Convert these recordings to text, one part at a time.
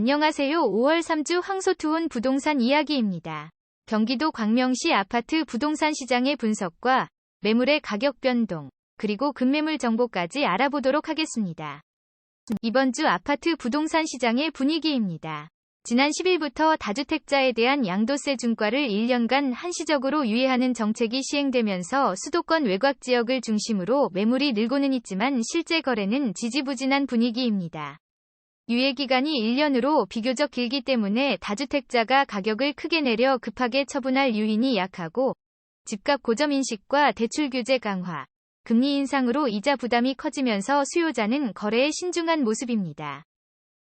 안녕하세요. 5월 3주 황소투혼 부동산 이야기입니다. 경기도 광명시 아파트 부동산 시장의 분석과 매물의 가격 변동, 그리고 급매물 정보까지 알아보도록 하겠습니다. 이번 주 아파트 부동산 시장의 분위기입니다. 지난 10일부터 다주택자에 대한 양도세 중과를 1년간 한시적으로 유예하는 정책이 시행되면서 수도권 외곽 지역을 중심으로 매물이 늘고는 있지만 실제 거래는 지지부진한 분위기입니다. 유예 기간이 1년으로 비교적 길기 때문에 다주택자가 가격을 크게 내려 급하게 처분할 유인이 약하고 집값 고점 인식과 대출 규제 강화, 금리 인상으로 이자 부담이 커지면서 수요자는 거래에 신중한 모습입니다.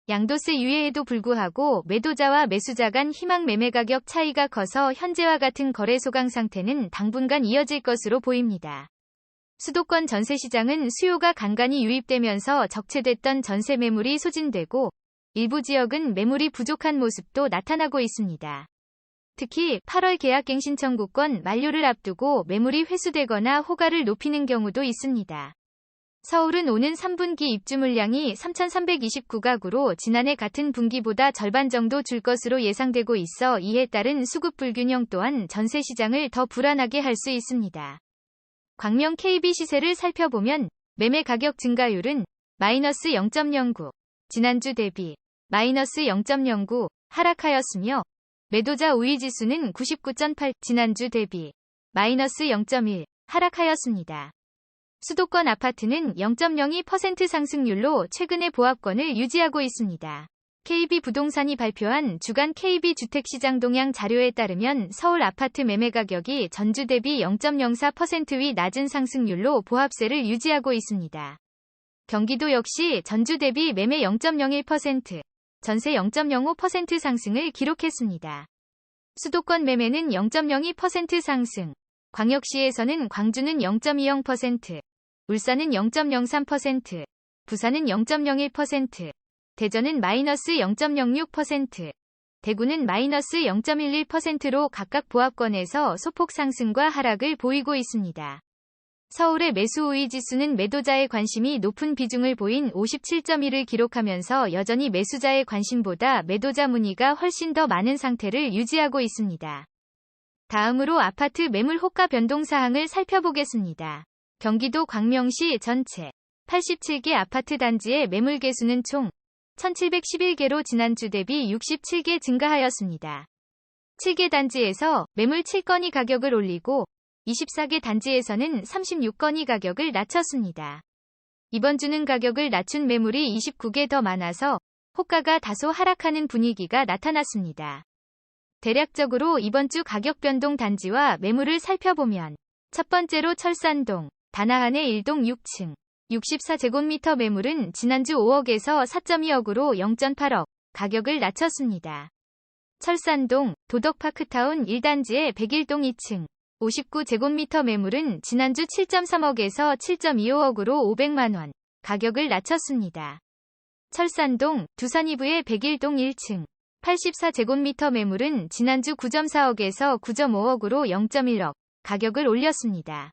양도세 유예에도 불구하고 매도자와 매수자 간 희망 매매 가격 차이가 커서 현재와 같은 거래 소강 상태는 당분간 이어질 것으로 보입니다. 수도권 전세 시장은 수요가 간간히 유입되면서 적체됐던 전세 매물이 소진되고 일부 지역은 매물이 부족한 모습도 나타나고 있습니다. 특히 8월 계약갱 신청구권 만료를 앞두고 매물이 회수되거나 호가를 높이는 경우도 있습니다. 서울은 오는 3분기 입주 물량이 3,329가구로 지난해 같은 분기보다 절반 정도 줄 것으로 예상되고 있어 이에 따른 수급 불균형 또한 전세 시장을 더 불안하게 할 수 있습니다. 광명 KB 시세를 살펴보면 매매 가격 증가율은 마이너스 0.09, 지난주 대비 마이너스 0.09 하락하였으며 매도자 우위 지수는 99.8, 지난주 대비 마이너스 0.1 하락하였습니다. 수도권 아파트는 0.02% 상승률로 최근의 보합권을 유지하고 있습니다. KB 부동산이 발표한 주간 KB 주택시장 동향 자료에 따르면 서울 아파트 매매 가격이 전주 대비 0.04%위 낮은 상승률로 보합세를 유지하고 있습니다. 경기도 역시 전주 대비 매매 0.01%, 전세 0.05% 상승을 기록했습니다. 수도권 매매는 0.02% 상승, 광역시에서는 광주는 0.20%, 울산은 0.03%, 부산은 0.01%, 대전은 마이너스 0.06%, 대구는 마이너스 0.11%로 각각 보합권에서 소폭 상승과 하락을 보이고 있습니다. 서울의 매수 우위 지수는 매도자의 관심이 높은 비중을 보인 57.1을 기록하면서 여전히 매수자의 관심보다 매도자 문의가 훨씬 더 많은 상태를 유지하고 있습니다. 다음으로 아파트 매물 호가 변동 사항을 살펴보겠습니다. 경기도 광명시 전체 87개 아파트 단지의 매물 개수는 총 1711개로 지난주 대비 67개 증가하였습니다. 7개 단지에서 매물 7건이 가격을 올리고 24개 단지에서는 36건이 가격을 낮췄습니다. 이번 주는 가격을 낮춘 매물이 29개 더 많아서 호가가 다소 하락하는 분위기가 나타났습니다. 대략적으로 이번 주 가격 변동 단지와 매물을 살펴보면 첫 번째로 철산동, 다나한의 1동 6층, 64제곱미터 매물은 지난주 5억에서 4.2억으로 0.8억 가격을 낮췄습니다. 철산동 도덕파크타운 1단지의 101동 2층 59제곱미터 매물은 지난주 7.3억에서 7.25억으로 500만원 가격을 낮췄습니다. 철산동 두산 2부의 101동 1층 84제곱미터 매물은 지난주 9.4억에서 9.5억으로 0.1억 가격을 올렸습니다.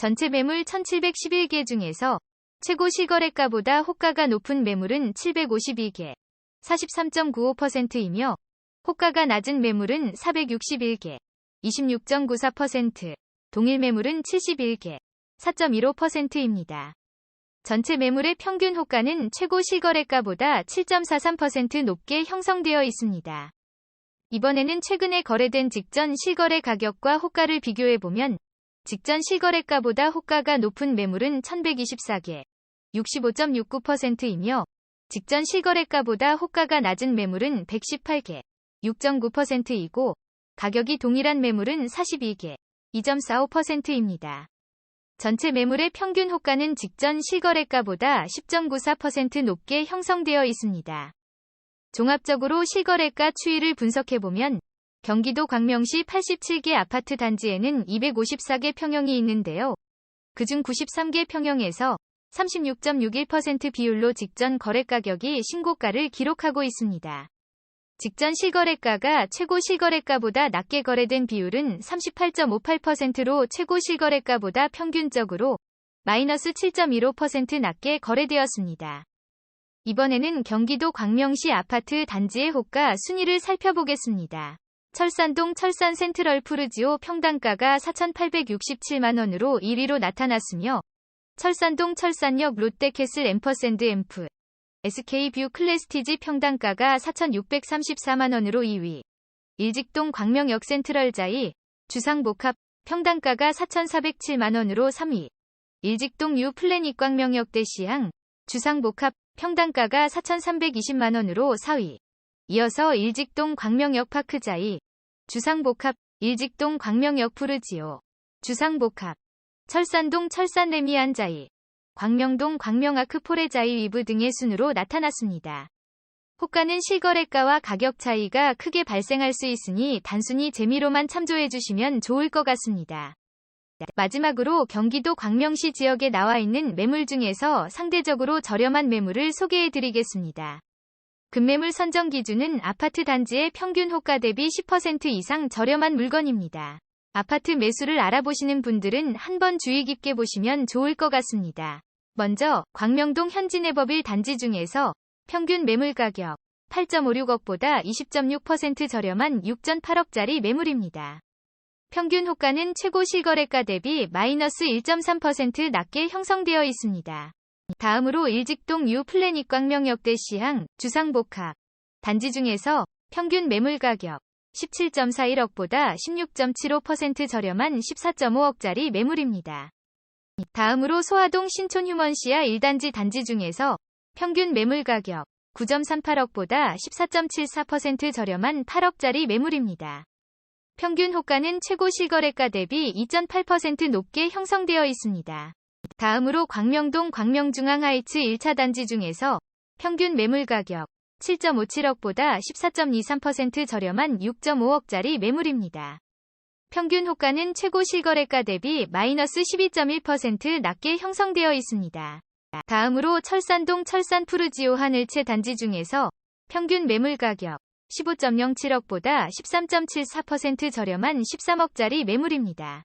전체 매물 1711개 중에서 최고 실거래가보다 호가가 높은 매물은 752개, 43.95%이며 호가가 낮은 매물은 461개, 26.94%, 동일 매물은 71개, 4.15%입니다. 전체 매물의 평균 호가는 최고 실거래가보다 7.43% 높게 형성되어 있습니다. 이번에는 최근에 거래된 직전 실거래 가격과 호가를 비교해보면 직전 실거래가보다 호가가 높은 매물은 1124개, 65.69%이며 직전 실거래가보다 호가가 낮은 매물은 118개, 6.9%이고 가격이 동일한 매물은 42개, 2.45%입니다. 전체 매물의 평균 호가는 직전 실거래가보다 10.94% 높게 형성되어 있습니다. 종합적으로 실거래가 추이를 분석해보면 경기도 광명시 87개 아파트 단지에는 254개 평형이 있는데요. 그중 93개 평형에서 36.61% 비율로 직전 거래 가격이 신고가를 기록하고 있습니다. 직전 실거래가가 최고 실거래가보다 낮게 거래된 비율은 38.58%로 최고 실거래가보다 평균적으로 마이너스 7.15% 낮게 거래되었습니다. 이번에는 경기도 광명시 아파트 단지의 호가 순위를 살펴보겠습니다. 철산동 철산 센트럴 푸르지오 평당가가 4,867만원으로 1위로 나타났으며 철산동 철산역 롯데캐슬 앰퍼샌드 앰프 SK뷰 클래스티지 평당가가 4,634만원으로 2위. 일직동 광명역 센트럴 자이 주상복합 평당가가 4,407만원으로 3위. 일직동 유 플래닛 광명역 대시항 주상복합 평당가가 4,320만원으로 4위 이어서 일직동 광명역 파크자이, 주상복합, 일직동 광명역 푸르지오, 주상복합, 철산동 철산레미안자이, 광명동 광명아크 포레자이 위브 등의 순으로 나타났습니다. 호가는 실거래가와 가격 차이가 크게 발생할 수 있으니 단순히 재미로만 참조해 주시면 좋을 것 같습니다. 마지막으로 경기도 광명시 지역에 나와 있는 매물 중에서 상대적으로 저렴한 매물을 소개해 드리겠습니다. 급매물 선정 기준은 아파트 단지의 평균 호가 대비 10% 이상 저렴한 물건입니다. 아파트 매수를 알아보시는 분들은 한번 주의 깊게 보시면 좋을 것 같습니다. 먼저 광명동 현진해법일 단지 중에서 평균 매물 가격 8.56억보다 20.6% 저렴한 6.8억짜리 매물입니다. 평균 호가는 최고 실거래가 대비 마이너스 1.3% 낮게 형성되어 있습니다. 다음으로 일직동 유 플래닛 광명역대 시항 주상복합 단지 중에서 평균 매물 가격 17.41억보다 16.75% 저렴한 14.5억짜리 매물입니다. 다음으로 소화동 신촌 휴먼시아 1단지 단지 중에서 평균 매물 가격 9.38억보다 14.74% 저렴한 8억짜리 매물입니다. 평균 호가는 최고 실거래가 대비 2.8% 높게 형성되어 있습니다. 다음으로 광명동 광명중앙하이츠 1차 단지 중에서 평균 매물 가격 7.57억보다 14.23% 저렴한 6.5억짜리 매물입니다. 평균 호가는 최고 실거래가 대비 마이너스 12.1% 낮게 형성되어 있습니다. 다음으로 철산동 철산 푸르지오 하늘채 단지 중에서 평균 매물 가격 15.07억보다 13.74% 저렴한 13억짜리 매물입니다.